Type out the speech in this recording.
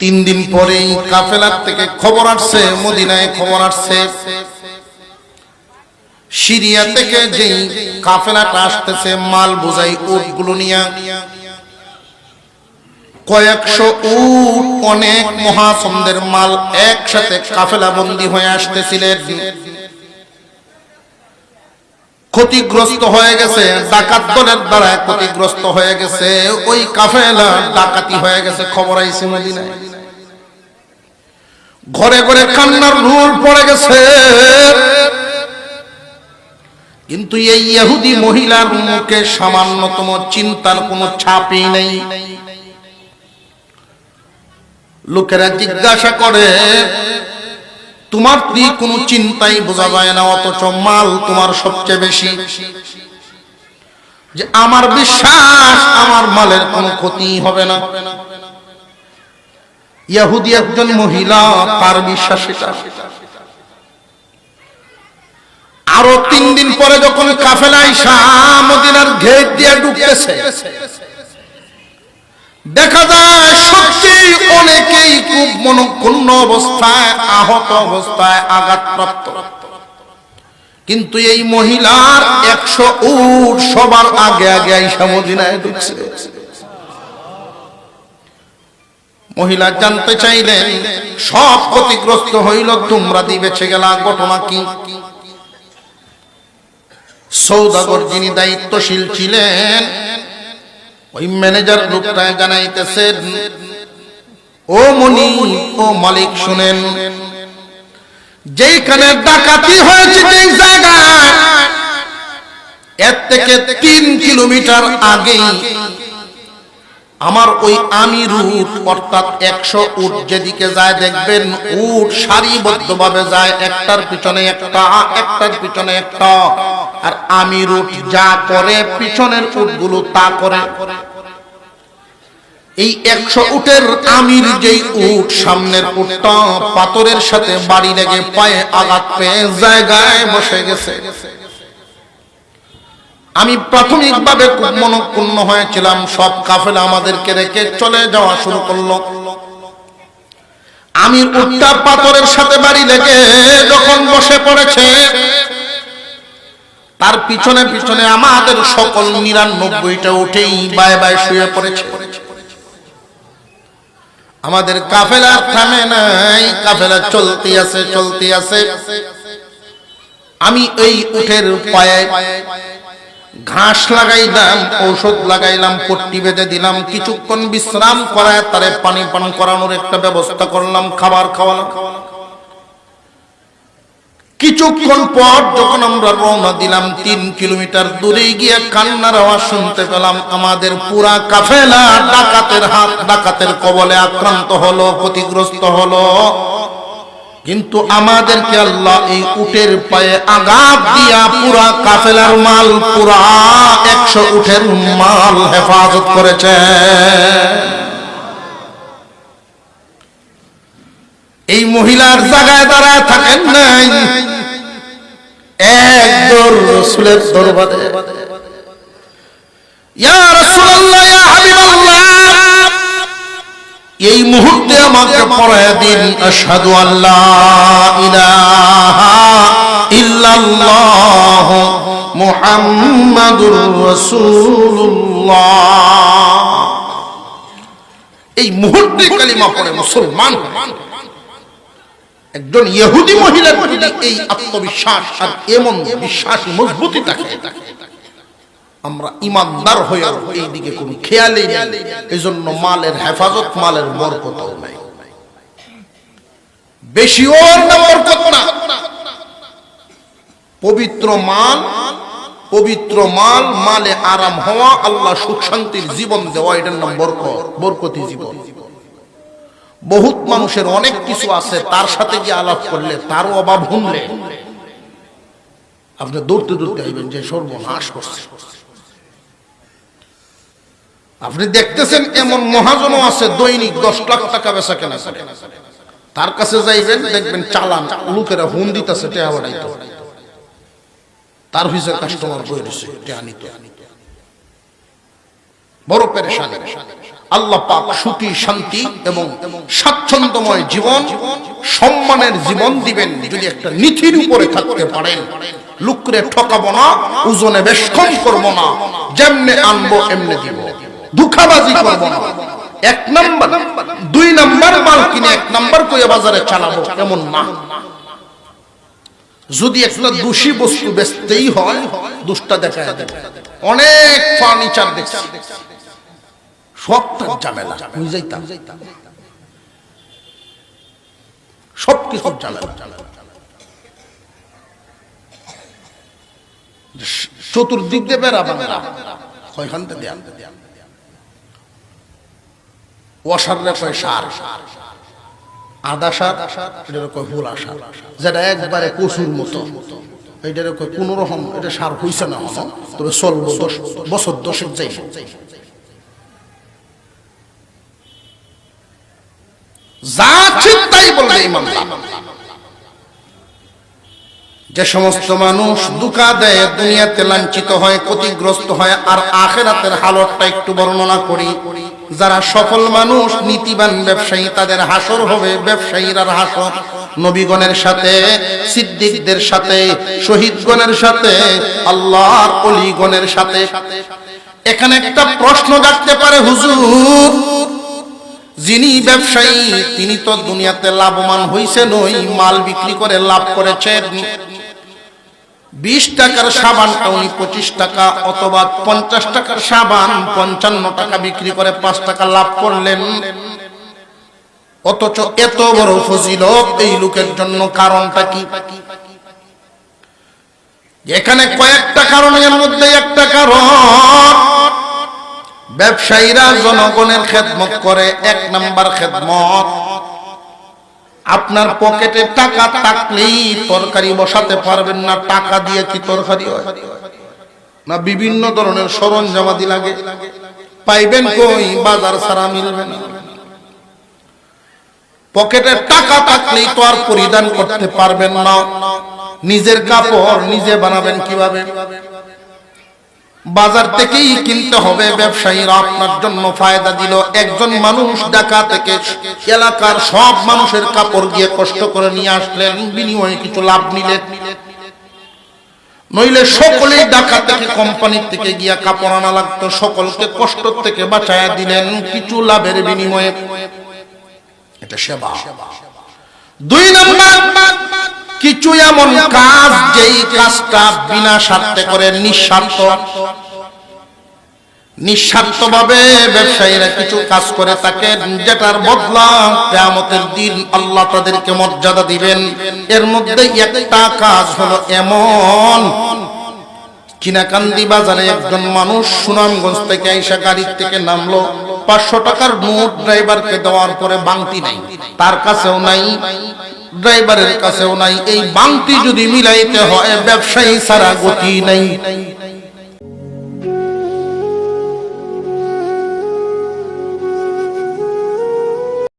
তিন দিন পরেই কাফেলার থেকে খবর আসছে, মদিনায় খবর আসছে। সিরিয়া থেকে যেই কাফেলাটা আসতেছে, মাল বোঝাই উটগুলো নিয়ে। কয়েকশো উট অনেক মহাসন্দের মাল একসাথে কাফেলা বন্দী হয়ে আসতেছিলেন। ক্ষতিগ্রস্ত হয়ে গেছে, ডাকাত দলের দ্বারা ক্ষতিগ্রস্ত হয়ে গেছে, ওই কাফেলা ডাকাতি হয়ে গেছে, খবর আইছে মদিনায়। ঘরে ঘরে কান্নার রুল পড়ে গেছে। কিন্তু এই ইহুদি মহিলার মুখে সামান্যতম চিন্তার কোনো ছাপই নেই। লোকেরা জিজ্ঞাসা করে তোমার কি কোনো চিন্তাই বোঝা যায় না, অথচ মাল তোমার সবচেয়ে বেশি। যে আমার বিশ্বাস, আমার মালের কোনো ক্ষতি হবে না। ইয়াহুদি একজন মহিলা, তার বিশ্বাস আরও তিন দিন পরে যখন কাফেলা ইসা মদিনার ঘের দিয়ে ঢুকতেছে, দেখা যায় সত্যি অনেকেই খুব মনক্ষুণ্ণ অবস্থায়, আহত অবস্থায় আঘাতপ্রাপ্ত। কিন্তু এই মহিলার একশো উট সবার আগে আগে আইসা মদিনায় ঢুকছে। মহিলা জানতে চাইলেন সব ক্ষতিগ্রস্ত হইল, তোমরা দি বেঁচে গেলা, ঘটনা কি? সৌদাগর যিনি দায়িত্বশীল ছিলেন, ওই ম্যানেজার লোকটা জানাইতেছেন ও মনি, ও মালিক শুনেন। যেইখানে ডাকাতি হয়েছে যেই জায়গায়, এর থেকে তিন কিলোমিটার আগেই আমার ওই আমির উট অর্থাৎ একশো উট যেদিকে যায়, দেখবেন উট সারিবদ্ধ ভাবে যায়, একটার পিছনে একটা, একটার পিছনে একটা। আর আমির উট যা করে, পিছনের উটগুলো তা করে। এই একশো উটের আমির যেই উট সামনের উটটা পাথরের সাথে বাড়ি লেগে পায়ে আঘাত পেয়ে জায়গায় বসে গেছে। আমি প্রাথমিকভাবে খুব মনক্ষুণ্ণ হয়েছিলাম, সব কাফেলা আমাদেরকে রেখে চলে যাওয়া শুরু করল। আমি উটটা পাথরের সাথে বাড়ি লেগে যখন বসে পড়েছে, তার পিছনে পিছনে আমাদের সকল নিরানব্বইটা উঠেই বায় বায় শুয়ে পড়েছে। আমাদের কাফেলা থামে নাই, কাফেলা চলতে আছে চলতে আছে। আমি এই উঠের পায়ে ঘাস লাগাইলাম, ঔষধ লাগাইলাম, পট্টি বেঁধে দিলাম, কিছুক্ষণ বিশ্রাম করায় তারে পানি পান করানোর একটা ব্যবস্থা করলাম, খাবার খাওয়ালাম। কিছুক্ষণ পর যখন আমরা রওনা দিলাম, তিন কিলোমিটার দূরে গিয়ে কান্নার আওয়াজ শুনতে পেলাম, আমাদের পুরা কাফেলা ডাকাতের হাত, ডাকাতের কবলে আক্রান্ত হলো, ক্ষতিগ্রস্ত হলো। কিন্তু আমাদেরকে আল্লাহ এই উটের পায়ে আঘাত দিয়া পুরা কাফেলার মাল, পুরা একশো উঠের মাল হেফাজত করেছে। এই মহিলার জায়গায় দাঁড়ায় থাকেন নাই। একদর রসুলের দরবারে। এই মুহূর্তে আমাকে পড়ায় দিন, আশহাদু আল্লাহ মুহাম্মাদুর এই মুহূর্তে কালিমা পড়ে মুসলমান একজন ইহুদি প্রতি এই আত্মবিশ্বাস আর এমন বিশ্বাস, মজবুতি থাকে, আমরা ইমানদার হয়ে এই দিকে কোনো খেয়ালই নেই। এই জন্য মালের হেফাজত, মালের বরকতও নাই। বেশি ওর না বরকত না। পবিত্র মাল পবিত্র মাল, মালে আরাম হওয়া, আল্লাহ সুখ শান্তির জীবন দেওয়া, এটার নাম বরকত, বরকতি জীবন। বহুত মানুষের অনেক কিছু আছে, তার সাথে গিয়ে আলাপ করলে তারও অভাব শুনলে আপনি দৌড়তে দৌড়তে আইবেন যে সর্বনাশ করছে। আপনি দেখতেছেন এমন মহাজনও আছে, দৈনিক দশ লাখ টাকা বেচা কেনা তার কাছে যাইবেন, দেখবেন চালান, লোকেরা হুন দিতেছে তার ভিসে কাস্টমার বই দিছে বড় পেরেশানি। আল্লাহ পাক সুখী, শান্তি এবং স্বাচ্ছন্দ্যময় জীবন, সম্মানের জীবন দিবেন যদি একটা নীতির উপরে থাকতে পারেন। লুকরে ঠকাবো না, ওজনে বেশ কম করব না, যেমনে আনব এমনি দিব। দুঃখাবাজি করব না। এক নাম্বার, দুই নাম্বার মাল কিনে এক নাম্বার করে বাজারে চালাবো এমন না। যদি একটা দোষী বস্তু বেচতেই হয়, দুষ্টা দেখা অনেক ফার্নিচার দেখছি। ঝামেলা। বুঝাইতাম সব কিছু ঝামেলা। চতুর্দিক দিয়ে বেড়া বাংলা কয়খান থেকে দেন ওয়াসার রে কয় সার। আদা সার এটার কয় হোলা সার। যেটা একবারে কচুর মতো। এটার কয় কোন রকম এটা সার হইছে না হন তবে চলবো দশ বছর দশেক যাই যা ঠিক তাই বলবে যে সমস্ত মানুষ দুকা দেয়, দুনিয়াতে লাঞ্ছিত হয়, ক্ষতিগ্রস্ত হয়, আর আখেরাতের হালতটা একটু বর্ণনা করি, যারা সফল মানুষ, নীতিবান ব্যবসায়ী, তাদের হাসর হবে ব্যবসায়ীরার হাসর। নবীগণের সাথে, সিদ্দিকদের সাথে, শহীদগণের সাথে, আল্লাহর অলিগণের সাথে। এখানে একটা প্রশ্ন জাগতে পারে হুজুর। যিনি ব্যবসায়ী, তিনি তো দুনিয়াতে লাভবান হইছেন, ওই মাল বিক্রি করে লাভ করেছেন। বিশ টাকার সাবানটা উনি পঁচিশ টাকা অথবা পঞ্চাশ টাকার সাবান, পঞ্চান্ন টাকা বিক্রি করে পাঁচ টাকা লাভ করলেন। অথচ এত বড় ফজিলত এই লোকের জন্য কারণটা কি? এখানে কয়েকটা কারণের মধ্যে একটা কারণ। ব্যবসায়ীরা জনগণের খেদমত করে, এক নাম্বার খেদমত। আপনার পকেটে টাকা থাকলেই তরকারি বসাতে পারবেন না, টাকা দিয়ে কি তরকারি হয়? না বিভিন্ন ধরনের সরঞ্জামাদি লাগে। পাইবেন কই? বাজার ছাড়া মিলবে না। পকেটে টাকা থাকলেই তো আর পরিধান করতে পারবেন না। নিজের কাপড় নিজে বানাবেন কীভাবে? বাজার থেকেই কিনতে হবে ব্যবসায়ীরা আপনার জন্য ফায়দা দিল। একজন মানুষ ঢাকা থেকে এলাকার সব মানুষের কাপড় গিয়ে কষ্ট করে নিয়ে আসলেন, বিনিময়ে কিছু লাভ নিলেন। নইলে সকলেই ঢাকা থেকে কোম্পানির থেকে গিয়া কাপড় আনা লাগতো, সকলকে কষ্ট থেকে বাঁচায়া দিলেন কিছু লাভের বিনিময়ে। এটা সেবা। দুই নম্বর কিছু এমন কাজ যেই কাজটা বিনা স্বার্থে করে নিঃস্বার্থ। নিঃস্বার্থ ভাবে ব্যবসায়ীরা কিছু কাজ করে থাকে, যেটার বদলা দিন আল্লাহ তাদেরকে মর্যাদা দিবেন। এর মধ্যে একটা কাজ হলো এমন। কিনাকান্দি বাজারে একজন মানুষ সুনামগঞ্জ থেকে আইসা গাড়ির থেকে নামলো, পাঁচশো টাকার নোট ড্রাইভারকে দেওয়ার পরে বাংতি নাই, তার কাছেও নাই। ড্রাইভারের কাছেও নাই। এই বাংটি যদি মিলাইতে হয় ব্যবসায়ী ছাড়া গতি নাই।